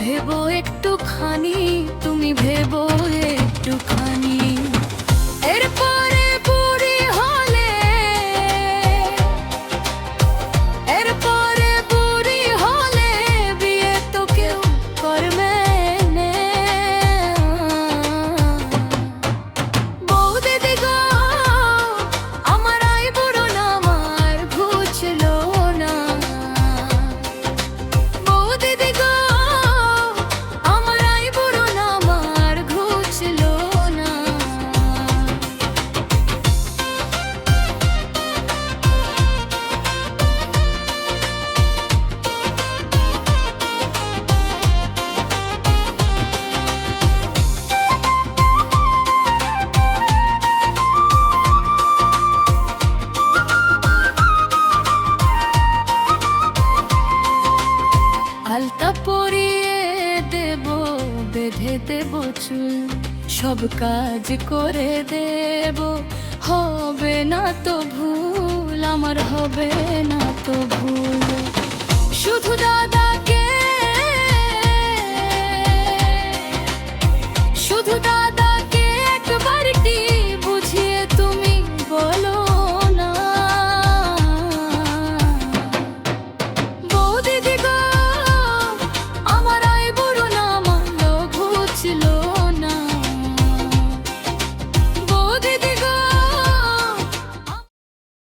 ভেবো একটুখানি তুমি ভেবো একটুখানি। বেঁধে দেব চুল সব কাজ করে দেব। হবে না তো ভুল, আমার হবে না তো ভুল। শুধু দাদা